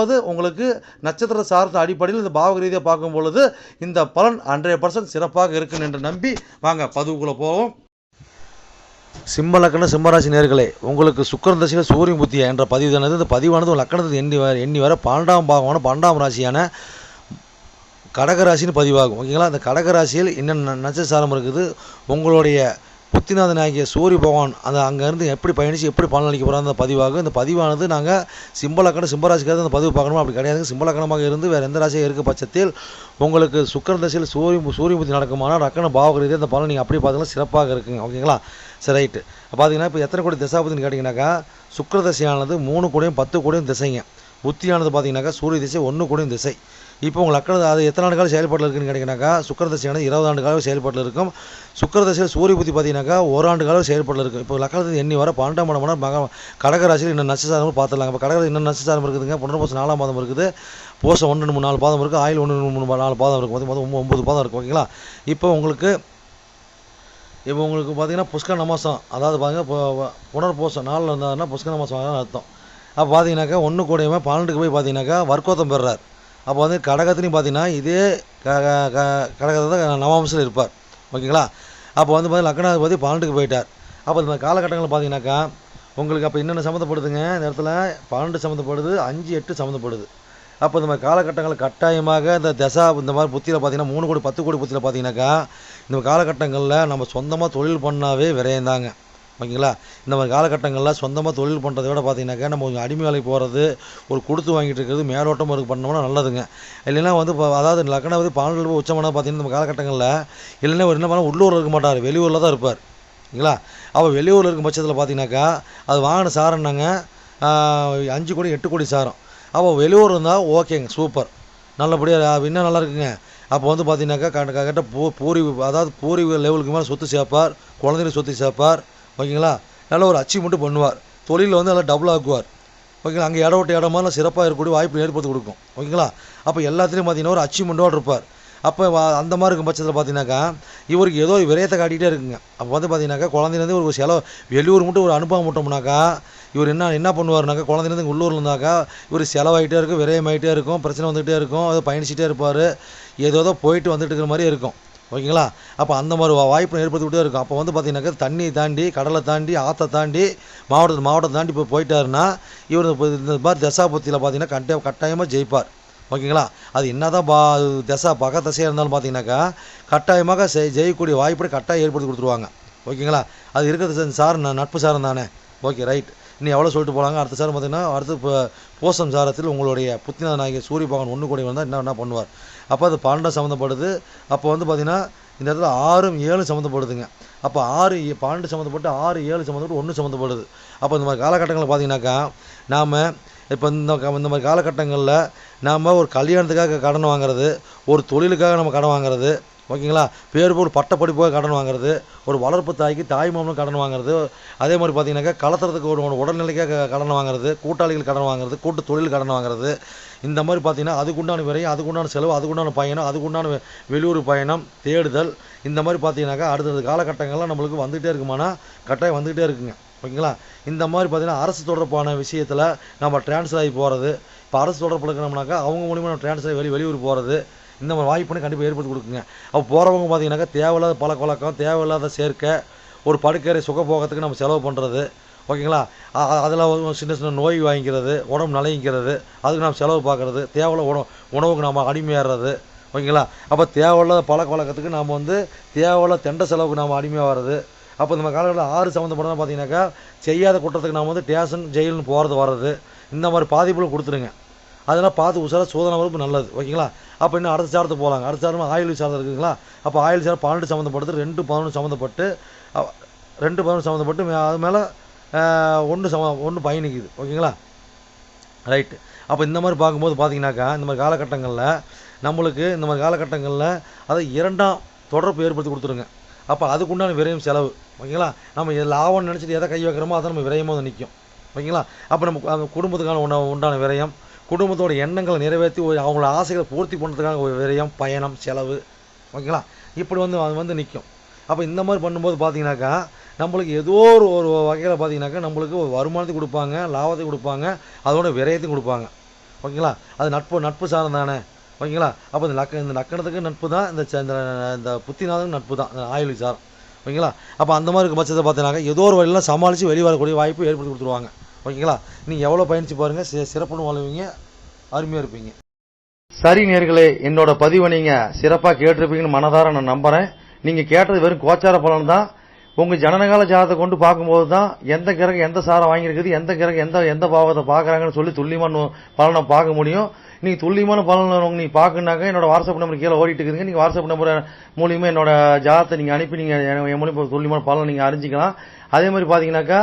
ரெண்டாவது உங்களுக்கு நட்சத்திர சார்ந்த அடிப்படையில் இந்த பாவக ரீதியாக பார்க்கும் பொழுது இந்த பலன் ஹண்ட்ரட் பர்சன்ட் சிறப்பாக இருக்குன்னு என்று நம்பி வாங்க பதிவுக்குள்ளே போவோம். சிம்ம லக்கண சிம்மராசி நேர்களே உங்களுக்கு சுக்கரன் தசையில் சூரியன் புத்தியா என்ற பதிவு தானது? இந்த பதிவானது உங்கள் லக்கணத்துக்கு எண்ணி வர எண்ணி வர பன்னெண்டாம் பாகமான பன்னெண்டாம் ராசியான கடகராசின்னு பதிவாகும். ஓகேங்களா? அந்த கடகராசியில் என்னென்ன நட்சசாரம் இருக்குது? உங்களுடைய புத்திநாதன் ஆகிய சூரிய பகவான் அந்த அங்கேருந்து எப்படி பயணித்து எப்படி பலனளிக்க போகிறாங்க அந்த பதிவாகும் இந்த பதிவானது நாங்கள் சிம்பலக்கணம் சிம்பராசிக்காக அந்த பதிவு பார்க்கணுமா? அப்படி கிடையாது. சிம்பலக்கணமாக இருந்து வேறு எந்த ராசியாக இருக்க பட்சத்தில் உங்களுக்கு சுக்கரன் தசையில் சூரிய சூரிய புத்தி நடக்குமானால் ரக்கண பாவக ரீதியாக அந்த பலன் நீங்கள் அப்படி பார்த்தீங்கன்னா சிறப்பாக இருக்குங்க. ஓகேங்களா? சரி ரைட்டு பார்த்தீங்கன்னா இப்போ எத்தனை கோடி திசாபதினு கேட்டிங்கனாக்கா சுக்கர தசையானது மூணு கோடியும் பத்து கோடியும் திசைங்க. புத்தியானது பார்த்தீங்கன்னாக்கா சூரிய திசை ஒன்று கூட திசை. இப்போ உங்கள் லக்கணம் அது எத்தனை ஆண்டு காலம் செயல்பாட்டில் இருக்குன்னு கேட்டிங்கனாக்கா சுக்கர தசையானது இருபது ஆண்டு காலம் செயல்பாட்டில் இருக்கும். சுக்கர தசையில் சூரிய புத்தி பார்த்தீங்கன்னாக்கா ஒரு ஆண்டு காலம் செயல்பாட்டில் இருக்கும் இப்போ லக்கணத்தில் எண்ணி வர பன்னெண்டாம் மணி மக கடகராசியில் இன்னும் நட்சசாரம் பார்த்துடலாங்க. இப்போ கடக இன்னும் நட்சத்திரம் இருக்குதுங்க. புனர்போசம் நாலாம் மாதம் இருக்குது. போசம் ஒன்று மூணு நாலு பாதம் இருக்குது ஆயில் ஒன்று மூணு நாலு பாதம் இருக்கும் மொத்தம் மொத்தம் ஒம்பது பாதம் இருக்கும் ஓகேங்களா? இப்போ உங்களுக்கு இப்போ உங்களுக்கு பார்த்தீங்கன்னா புஷ்க நமாசம் அதாவது பார்த்தீங்கன்னா இப்போ நாளில் இருந்தாங்கன்னா புஷ்க நமாசம் அர்த்தம். அப்போ பார்த்தீங்கன்னாக்கா ஒன்று கூடயுமே பன்னெண்டுக்கு போய் பார்த்தீங்கன்னாக்கா வர்க்கோத்தம் பெறுறார். அப்போ வந்து கடகத்துலையும் பார்த்தீங்கன்னா இதே க க- க- கடகத்தை தான் நவாம்சில் இருப்பார். ஓகேங்களா? அப்போ வந்து பார்த்தீங்கன்னா லக்னாதிபதி பன்னெண்டுக்கு போயிட்டார். அப்போ இந்த காலகட்டங்களில் பார்த்தீங்கன்னாக்கா உங்களுக்கு அப்போ என்னென்ன சம்மந்தப்படுதுங்க? இந்த இடத்துல பன்னெண்டு சம்மந்தப்படுது அஞ்சு எட்டு சம்மந்தப்படுது. அப்போ இந்த மாதிரி காலகட்டங்கள் கட்டாயமாக இந்த தசா இந்த மாதிரி புத்தியில் பார்த்தீங்கன்னா மூணு கோடி பத்து கோடி புத்தியில் பார்த்தீங்கன்னாக்கா இந்த காலகட்டங்களில் நம்ம சொந்தமாக தொழில் பண்ணாவே விரையந்தாங்க. ஓகேங்களா? இந்த மாதிரி காலகட்டங்களில் சொந்தமாக தொழில் பண்ணுறதை விட பார்த்தீங்கன்னாக்கா நம்ம கொஞ்சம் அடிமை வேலைக்கு போகிறது ஒரு கொடுத்து வாங்கிட்டு இருக்கிறது மேலோட்டமாக இருக்கு பண்ணோம்னா நல்லதுங்க. இல்லைன்னா வந்து இப்போ அதாவது லக்னாவதி பன்னெண்டு போய் உச்சமான பார்த்தீங்கன்னா இந்த காலகட்டங்களில் இல்லைன்னா ஒரு என்ன பண்ண உள்ளூரில் இருக்க மாட்டார் வெளியூரில் தான் இருப்பார். ஓகேங்களா? அப்போ வெளியூரில் இருக்கும் பட்சத்தில் பார்த்தீங்கன்னாக்கா அது வாங்கின சாரம்னாங்க அஞ்சு கோடி எட்டு கோடி சாரம். அப்போ வெளியூர் இருந்தால் ஓகேங்க சூப்பர். நல்லபடியாக இன்னும் நல்லா இருக்குங்க. அப்போ வந்து பார்த்தீங்கன்னாக்கா கட்ட பூ பூரி அதாவது பூரி லெவலுக்கு மேலே சொத்து சேர்ப்பார் குழந்தைகளுக்கு சொத்து சேர்ப்பார் ஓகேங்களா? நல்ல ஒரு அச்சீவ்மெண்ட்டு பண்ணுவார். தொழிலில் வந்து நல்லா டபுள் ஆக்குவார். ஓகேங்களா? அங்கே இடம் விட்டு இடமெல்லாம் சிறப்பாக இருக்கக்கூடிய வாய்ப்பு ஏற்படுத்தி கொடுக்கும். ஓகேங்களா? அப்போ எல்லாத்துலேயும் பார்த்தீங்கன்னா ஒரு அச்சீவ்மெண்ட்டோடு இருப்பார். அப்போ அந்த மாதிரி இருக்கும் பட்சத்தில் பார்த்தீங்கன்னாக்கா இவருக்கு ஏதோ விரயத்தை காட்டிகிட்டே இருக்குங்க. அப்போ வந்து பார்த்தீங்கன்னாக்கா குழந்தைலேருந்து ஒரு செலவு வெளியூர் மட்டும் ஒரு அனுபவம் விட்டோம்னாக்கா இவர் என்ன என்ன பண்ணுவார்னாக்கா குழந்தைலேருந்து உள்ளூரில் இருந்தாக்கா இவர் செலவாயிட்டே இருக்கும் விரயமாயிட்டே இருக்கும் பிரச்சனை வந்துகிட்டே இருக்கும் அதை பயணிச்சிட்டே இருப்பார். ஏதோ போயிட்டு வந்துட்டு இருக்கிற மாதிரி இருக்கும். ஓகேங்களா? அப்போ அந்த மாதிரி வா- வாய்ப்பு ஏற்படுத்திக்கிட்டே இருக்கும். அப்போ வந்து பார்த்தீங்கன்னாக்கா தண்ணியை தாண்டி கடலை தாண்டி ஆற்றை தாண்டி மாவட்டத்தை மாவட்டத்தை தாண்டி இப்போ போயிட்டாருன்னா இவர் இந்த மாதிரி தசாபத்தியில் பார்த்தீங்கன்னா கட்டாய கட்டாயமாக ஜெயிப்பார். ஓகேங்களா? அது என்னதான் பா தசா பக தசையாக இருந்தாலும் பார்த்தீங்கன்னாக்கா கட்டாயமாக செய் ஜெயிக்கக்கூடிய வாய்ப்பை கட்டாயம் ஏற்படுத்தி கொடுத்துருவாங்க. ஓகேங்களா? அது இருக்கிறது சார் ந- நட்பு சாரம் தானே. Okay right. இன்னும் எவ்வளோ சொல்லிட்டு போகிறாங்க அடுத்த சாரம் பார்த்தீங்கன்னா அடுத்து இப்போ போசம் சாரத்தில் உங்களுடைய புத்திநாதன் ஆகிய சூரிய பகவான் ஒன்று கூடி வந்தால் என்ன என்ன பண்ணுவார். அப்போ அது பன்னெண்டாம் சம்மந்தப்படுது அப்போ வந்து பார்த்தீங்கன்னா இந்த இடத்துல ஆறும் ஏழும் சம்மந்தப்படுதுங்க அப்போ ஆறு ஏ- பன்னெண்டு சம்மந்தப்பட்டு ஆறு ஏழு சம்மந்தப்பட்டு ஒன்று சம்மந்தப்படுது அப்போ இந்த மாதிரி காலகட்டங்களில் பார்த்தீங்கன்னாக்கா நாம் இப்போ இந்த இந்த மாதிரி காலகட்டங்களில் நாம் ஒரு கல்யாணத்துக்காக கடன் வாங்குறது ஒரு தொழிலுக்காக நம்ம கடன் வாங்குறது ஓகேங்களா? பேர் ஒரு பட்டப்படிப்புக்காக கடன் வாங்குறது ஒரு வளர்ப்பு தாய்க்கு தாய் மாமனும் கடன் வாங்குறது அதே மாதிரி பார்த்தீங்கன்னாக்கா கலத்துறதுக்கு ஒரு ஒரு உடல்நிலைக்காக கடன் வாங்குறது கூட்டாளிகள் கடன் வாங்குறது கூட்டு தொழில் கடன் வாங்குறது. இந்த மாதிரி பார்த்தீங்கன்னா அதுக்குண்டான விரையும் அதுக்குண்டான செலவு அதுக்குண்டான பயணம் அதுக்குண்டான வெளியூர் பயணம் தேடுதல். இந்த மாதிரி பார்த்தீங்கன்னாக்கா அடுத்தடுத்த காலகட்டங்கள்லாம் நம்மளுக்கு வந்துகிட்டே இருக்குமானா கட்டாயம் வந்துகிட்டே இருக்குங்க. ஓகேங்களா? இந்த மாதிரி பார்த்தீங்கன்னா அரசு தொடர்பான விஷயத்தில் நம்ம ட்ரான்ஸ்ஃபர் ஆகி போகிறது இப்போ அரசு தொடர்பில் இருக்கிறோம்னாக்கா அவங்க மூலிமா நம்ம டிரான்ஸ்ஃபர் வெளி வெளியூர் போகிறது இந்த மாதிரி வாய்ப்புன்னு கண்டிப்பாக ஏற்படுத்தி கொடுக்குங்க. அப்போ போகிறவங்க பார்த்தீங்கன்னாக்கா தேவையில்லாத பழக்க வழக்கம் தேவையில்லாத சேர்க்கை ஒரு படுக்கறை சுகபோகத்துக்கு நம்ம செலவு பண்ணுறது ஓகேங்களா? அதில் சின்ன சின்ன நோய் வாங்கிக்கிறது உடம்பு நலைங்கிறது அதுக்கு நம்ம செலவு பார்க்குறது தேவையில்ல உணவு உணவுக்கு நம்ம அடிமையாடுறது ஓகேங்களா? அப்போ தேவையில்லாத பழக்க வழக்கத்துக்கு நாம் வந்து தேவையில்லாத தெண்ட செலவுக்கு நாம் அடிமையாக வர்றது. அப்போ நம்ம காலகட்டத்தில் ஆறு சம்மந்தப்பட்டதாக பார்த்தீங்கன்னாக்கா செய்யாத குற்றத்துக்கு நாம் வந்து டேஷன் ஜெயிலுன்னு போகிறது வர்றது. இந்த மாதிரி பாதிப்புகள் கொடுத்துருங்க. அதெல்லாம் பார்த்து உசார சோதனை வகுப்பு நல்லது. ஓகேங்களா? அப்போ இன்னும் அடுத்த சாரத்துக்கு போகலாங்க அடுத்த சாரம் ஆயில் சாரம் இருக்குங்களா? அப்போ ஆயில் சாரம் பன்னெண்டு சம்மந்தப்பட்டது ரெண்டு பதினொன்று சம்மந்தப்பட்டு ரெண்டு பதினொன்று சம்மந்தப்பட்டு மே- அது மேலே ஒன்று சம ஒன்று பயணிக்குது. ஓகேங்களா? ரைட்டு. அப்போ இந்த மாதிரி பார்க்கும்போது பார்த்தீங்கன்னாக்கா இந்த மாதிரி காலகட்டங்களில் நம்மளுக்கு இந்த மாதிரி காலகட்டங்களில் அதை இரண்டாம் தொடர்பு ஏற்படுத்தி கொடுத்துருங்க. அப்போ அதுக்குண்டான விரயம் செலவு. ஓகேங்களா? நம்ம லாபம்னு நினச்சிட்டு எதை கை வைக்கிறோமோ அதை நம்ம விரயமாக நிற்கும் ஓகேங்களா? அப்போ நம்ம குடும்பத்துக்கான உண்டான விரயம் குடும்பத்தோட எண்ணங்களை நிறைவேற்றி அவங்களோட ஆசைகளை பூர்த்தி பண்ணுறதுக்காக ஒரு விரயம் பயணம் செலவு? ஓகேங்களா? இப்படி வந்து அது வந்து நிற்கும் அப்போ இந்த மாதிரி பண்ணும்போது பார்த்தீங்கன்னாக்கா நம்மளுக்கு ஏதோ ஒரு ஒரு வகையில் பார்த்தீங்கன்னாக்கா நம்மளுக்கு ஒரு வருமானத்தை கொடுப்பாங்க லாபத்தை கொடுப்பாங்க அதோட விரயத்தையும் கொடுப்பாங்க. ஓகேங்களா? அது நட்பு நட்பு சாரம் தானே. ஓகேங்களா? அப்போ இந்த லக்க இந்த லக்கணத்துக்கு நட்பு தான் இந்த ச- இந்த இந்த நட்பு தான் ஆயுள் சாரம். ஓகேங்களா? அப்போ அந்த மாதிரி இருக்க பட்சத்தை பார்த்தீங்கன்னாக்கா ஏதோ ஒரு வழியெல்லாம் சமாளித்து வெளியே வரக்கூடிய வாய்ப்பு ஏற்படுத்தி கொடுத்துருவாங்க. ஓகேங்களா? நீங்கள் எவ்வளோ பயணிச்சு பாருங்கள் சிறப்புன்னு வாழ்வீங்க அருமையாக இருப்பீங்க. சரி நேர்களே என்னோட பதிவை நீங்கள் சிறப்பாக கேட்டிருப்பீங்கன்னு மனதார நான் நம்புகிறேன் நீங்கள் கேட்டது வெறும் கோச்சார பலன் தான். உங்கள் ஜனனகால ஜாதகத்தை கொண்டு பார்க்கும்போது தான் எந்த கிரகம் எந்த சாரம் வாங்கியிருக்குது எந்த கிரகம் எந்த எந்த பாவத்தை பார்க்குறாங்கன்னு சொல்லி துல்லியமான பலனை பார்க்க முடியும். நீங்கள் துல்லியமான பலன் நீங்கள் பார்க்கணுனாக்கா என்னோட வாட்ஸ்அப் நம்பர் கீழே ஓடிட்டு இருக்குதுங்க. நீங்கள் வாட்ஸ்அப் நம்பர் மூலியமா என்னோட ஜாதகத்தை நீங்கள் அனுப்பி நீங்கள் என் மூலியமா துல்லியமான பலனை நீங்கள் அறிஞ்சிக்கலாம். அதே மாதிரி பார்த்தீங்கன்னாக்கா